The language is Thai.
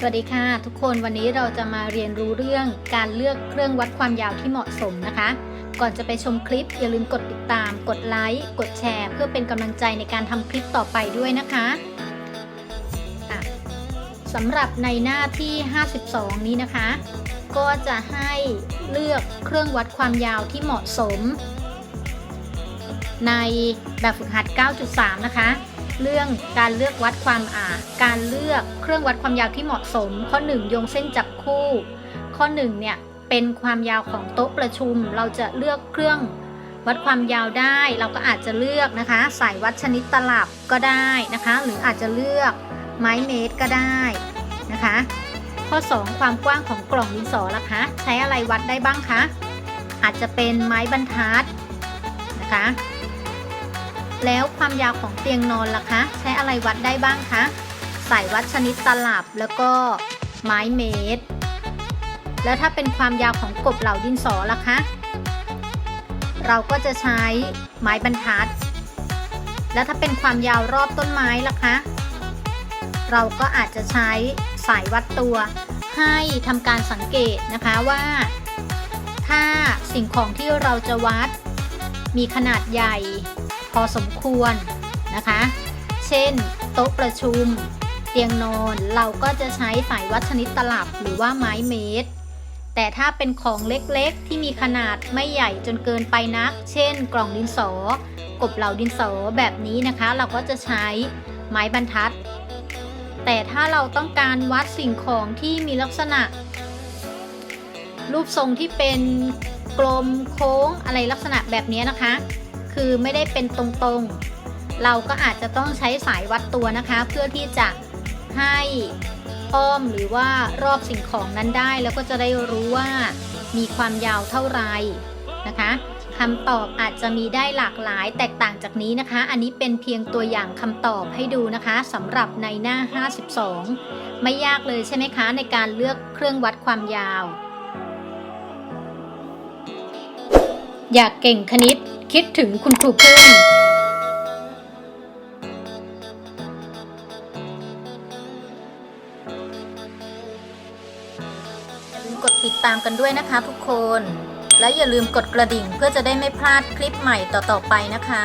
สวัสดีค่ะ ทุกคนวันนี้เราจะมาเรียนรู้เรื่องการเลือกเครื่องวัดความยาวที่เหมาะสมนะคะ ก่อนจะไปชมคลิป อย่าลืมกดติดตาม กดไลค์กดแชร์ เพื่อเป็นกำลังใจในการทำคลิปต่อไปด้วยนะคะะสำหรับในหน้าที่ 52 นี้นะคะ ก็จะให้เลือกเครื่องวัดความยาวที่เหมาะสม ในแบบฝึกหัด 9.3 นะคะ เรื่องการเลือกวัดความอ่าการเลือกเครื่องวัดความยาวที่เหมาะสม ข้อ 1 โยงเส้นจับคู่ ข้อ1เนี่ยเป็นความยาวของโต๊ะประชุม เราจะเลือกเครื่องวัดความยาวได้ เราก็อาจจะเลือกนะคะ สายวัดชนิดตลับก็ได้นะคะ หรืออาจจะเลือกไม้เมตรก็ได้นะคะ ข้อ 2 ความกว้างของกล่องดินสอล่ะคะ ใช้อะไรวัดได้บ้างคะอาจจะเป็นไม้บรรทัดนะคะ แล้วความยาวของเตียงนอนล่ะคะ ใช้อะไรวัดได้บ้างคะสายวัดชนิดตลับแล้วก็ไม้เมตร แล้วถ้าเป็นความยาวของกบเหล่าดินสอล่ะคะ เราก็จะใช้ไม้บรรทัด แล้วถ้าเป็นความยาวรอบต้นไม้ล่ะคะ เราก็อาจจะใช้สายวัดตัว ให้ทำการสังเกตนะคะว่า ถ้าสิ่งของที่เราจะวัด มีขนาดใหญ่พอสมควรนะคะ เช่น โต๊ะประชุม เตียงนอนเราก็จะใช้สายวัชนิดตลับหรือว่าไม้เมตร แต่ถ้าเป็นของเล็กๆ ที่มีขนาดไม่ใหญ่จนเกินไปนัก เช่น กล่องดินสอ กบเหล่าดินสอแบบนี้นะคะ เราก็จะใช้ไม้บรรทัด แต่ถ้าเราต้องการวัดสิ่งของที่มีลักษณะ รูปทรงที่เป็น กลมโค้งอะไรลักษณะแบบนี้นะคะ คือไม่ได้เป็นตรงๆ เราก็อาจจะต้องใช้สายวัดตัวนะคะ เพื่อที่จะให้อ้อมหรือว่ารอบสิ่งของนั้นได้ แล้วก็จะได้รู้ว่ามีความยาวเท่าไหร่นะคะคำตอบอาจจะมีได้หลากหลายแตกต่างจากนี้นะคะ อันนี้เป็นเพียงตัวอย่างคำตอบให้ดูนะคะสำหรับในหน้า 52 ไม่ยากเลยใช่ไหมคะ ในการเลือกเครื่องวัดความยาว อยากเก่งคณิต คิดถึงคุณครูพึ่งอย่าลืมกดติดตามกันด้วยนะคะทุกคน และอย่าลืมกดกระดิ่งเพื่อจะได้ไม่พลาดคลิปใหม่ต่อๆไปนะคะ